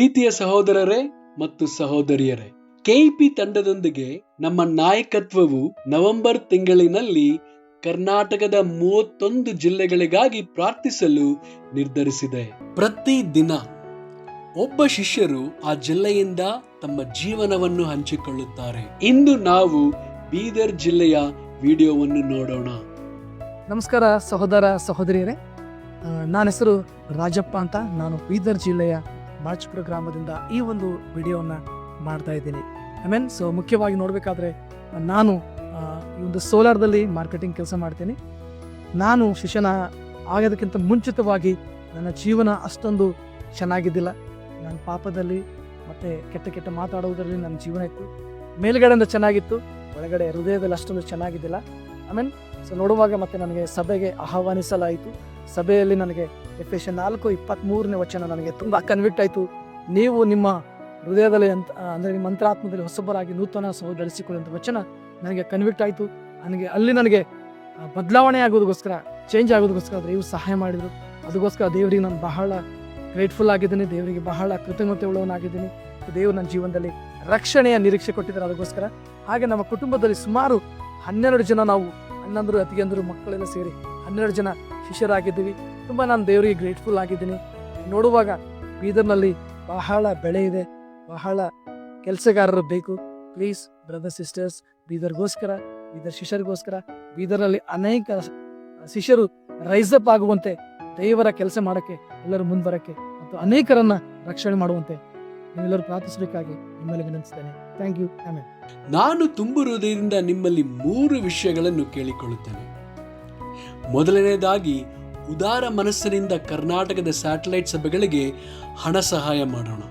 ಪ್ರೀತಿಯ ಸಹೋದರರೇ ಮತ್ತು ಸಹೋದರಿಯರೇ, ಕೆಇಪಿ ತಂಡದೊಂದಿಗೆ ನಮ್ಮ ನಾಯಕತ್ವವು ನವೆಂಬರ್ ತಿಂಗಳಿನಲ್ಲಿ ಕರ್ನಾಟಕದ ಮೂವತ್ತೊಂದು ಜಿಲ್ಲೆಗಳಿಗಾಗಿ ಪ್ರಾರ್ಥಿಸಲು ನಿರ್ಧರಿಸಿದೆ. ಪ್ರತಿ ದಿನ ಒಬ್ಬ ಶಿಷ್ಯರು ಆ ಜಿಲ್ಲೆಯಿಂದ ತಮ್ಮ ಜೀವನವನ್ನು ಹಂಚಿಕೊಳ್ಳುತ್ತಾರೆ. ಇಂದು ನಾವು ಬೀದರ್ ಜಿಲ್ಲೆಯ ವಿಡಿಯೋವನ್ನು ನೋಡೋಣ. ನಮಸ್ಕಾರ ಸಹೋದರ ಸಹೋದರಿಯರೇ. ನನ್ನ ಹೆಸರು ರಾಜಪ್ಪ ಅಂತ. ನಾನು ಬೀದರ್ ಜಿಲ್ಲೆಯ ಬಾಚ್ಪುರ ಗ್ರಾಮದಿಂದ ಈ ಒಂದು ವಿಡಿಯೋವನ್ನು ಮಾಡ್ತಾ ಇದ್ದೀನಿ. ಐ ಮೀನ್ ಸೊ ಮುಖ್ಯವಾಗಿ ನೋಡಬೇಕಾದ್ರೆ, ನಾನು ಈ ಒಂದು ಸೋಲಾರ್ದಲ್ಲಿ ಮಾರ್ಕೆಟಿಂಗ್ ಕೆಲಸ ಮಾಡ್ತೀನಿ. ನಾನು ಶಿಕ್ಷಣ ಆಗೋದಕ್ಕಿಂತ ಮುಂಚಿತವಾಗಿ ನನ್ನ ಜೀವನ ಅಷ್ಟೊಂದು ಚೆನ್ನಾಗಿದ್ದಿಲ್ಲ. ನನ್ನ ಪಾಪದಲ್ಲಿ, ಮತ್ತು ಕೆಟ್ಟ ಕೆಟ್ಟ ಮಾತಾಡುವುದರಲ್ಲಿ ನನ್ನ ಜೀವನ ಇತ್ತು. ಮೇಲ್ಗಡೆಯಿಂದ ಚೆನ್ನಾಗಿತ್ತು, ಒಳಗಡೆ ಹೃದಯದಲ್ಲಿ ಅಷ್ಟೊಂದು ಚೆನ್ನಾಗಿದ್ದಿಲ್ಲ. ಐ ಮೀನ್ ಸೊ ನೋಡುವಾಗ ಮತ್ತೆ ನನಗೆ ಸಭೆಗೆ ಆಹ್ವಾನಿಸಲಾಯಿತು. ಸಭೆಯಲ್ಲಿ ನನಗೆ ಎಫ್ ಎಸ್ ನಾಲ್ಕು ಇಪ್ಪತ್ತ್ಮೂರನೇ ವಚನ ನನಗೆ ತುಂಬ ಕನ್ವಿಕ್ಟ್ ಆಯಿತು. ನೀವು ನಿಮ್ಮ ಹೃದಯದಲ್ಲಿ ಅಂತ ಅಂದರೆ ನಿಮ್ಮ ಮಂತ್ರಾತ್ಮದಲ್ಲಿ ಹೊಸಬರಾಗಿ ನೂತನ ಸಹ ಧರಿಸಿಕೊಳ್ಳುವಂಥ ವಚನ ನನಗೆ ಕನ್ವಿಕ್ಟ್ ಆಯಿತು. ನನಗೆ, ಅಲ್ಲಿ ನನಗೆ ಬದಲಾವಣೆ ಆಗೋದಕ್ಕೋಸ್ಕರ ಚೇಂಜ್ ಆಗೋದಕ್ಕೋಸ್ಕರ ದೇವರು ಸಹಾಯ ಮಾಡಿದರು. ಅದಕ್ಕೋಸ್ಕರ ದೇವರಿಗೆ ನಾನು ಬಹಳ ಗ್ರೇಟ್ಫುಲ್ ಆಗಿದ್ದೀನಿ. ದೇವರಿಗೆ ಬಹಳ ಕೃತಜ್ಞತೆ ಉಳ್ಳವನಾಗಿದ್ದೀನಿ ದೇವರು ನನ್ನ ಜೀವನದಲ್ಲಿ ರಕ್ಷಣೆಯ ನಿರೀಕ್ಷೆ ಕೊಟ್ಟಿದ್ದಾರೆ ಅದಕ್ಕೋಸ್ಕರ. ಹಾಗೆ ನಮ್ಮ ಕುಟುಂಬದಲ್ಲಿ ಸುಮಾರು ಹನ್ನೆರಡು ಜನ ನಾವು ಅಣ್ಣಂದರು ಅತಿಗೆಂದರು ಮಕ್ಕಳೆಲ್ಲ ಸೇರಿ ಹನ್ನೆರಡು ಜನ ಶಿಷ್ಯರಾಗಿದ್ದೀವಿ ತುಂಬ ನಾನು ದೇವರಿಗೆ ಗ್ರೇಟ್ಫುಲ್ ಆಗಿದ್ದೀನಿ. ನೋಡುವಾಗ ಬೀದರ್ನಲ್ಲಿ ಬಹಳ ಬೆಳೆ ಇದೆ. ಬಹಳ ಕೆಲಸಗಾರರು ಬೇಕು. ಪ್ಲೀಸ್ ಬ್ರದರ್ ಸಿಸ್ಟರ್ಸ್ ಬೀದರ್ಗೋಸ್ಕರ, ಬೀದರ್ ಶಿಷ್ಯರಿಗೋಸ್ಕರ, ಬೀದರ್ನಲ್ಲಿ ಅನೇಕ ಶಿಷ್ಯರು ರೈಸಪ್ ಆಗುವಂತೆ, ದೇವರ ಕೆಲಸ ಮಾಡೋಕ್ಕೆ, ಎಲ್ಲರೂ ಮುಂದೆ ಮತ್ತು ಅನೇಕರನ್ನ ರಕ್ಷಣೆ ಮಾಡುವಂತೆ ನೀವೆಲ್ಲರೂ ಪ್ರಾರ್ಥಿಸಬೇಕಾಗಿ ನಿಮ್ಮಲ್ಲಿ ವಿನಂತಿಸ್ತೇನೆ. ಥ್ಯಾಂಕ್ ಯು ಆಮೇಲೆ ನಾನು ತುಂಬಿರುವುದರಿಂದ ನಿಮ್ಮಲ್ಲಿ ಮೂರು ವಿಷಯಗಳನ್ನು ಕೇಳಿಕೊಳ್ಳುತ್ತೇನೆ. ಮೊದಲನೆಯದಾಗಿ ಉದಾರ ಮನಸ್ಸಿನಿಂದ ಕರ್ನಾಟಕದ ಸ್ಯಾಟಲೈಟ್ ಸಭೆಗಳಿಗೆ ಹಣ ಸಹಾಯ ಮಾಡೋಣ.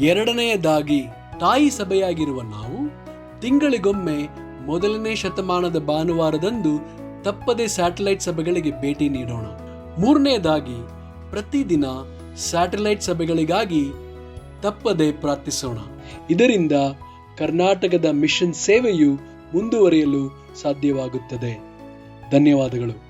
ಎರಡನೆಯದಾಗಿ ತಾಯಿ ಸಭೆಯಾಗಿರುವ ನಾವು ತಿಂಗಳಿಗೊಮ್ಮೆ ಮೊದಲನೇ ಶತಮಾನದ ಭಾನುವಾರದಂದು ತಪ್ಪದೆ ಸ್ಯಾಟಲೈಟ್ ಸಭೆಗಳಿಗೆ ಭೇಟಿ ನೀಡೋಣ. ಮೂರನೆಯದಾಗಿ ಪ್ರತಿದಿನ ಸ್ಯಾಟಲೈಟ್ ಸಭೆಗಳಿಗಾಗಿ ತಪ್ಪದೆ ಪ್ರಾರ್ಥಿಸೋಣ. ಇದರಿಂದ ಕರ್ನಾಟಕದ ಮಿಷನ್ ಸೇವೆಯು ಮುಂದುವರಿಯಲು ಸಾಧ್ಯವಾಗುತ್ತದೆ. ಧನ್ಯವಾದಗಳು.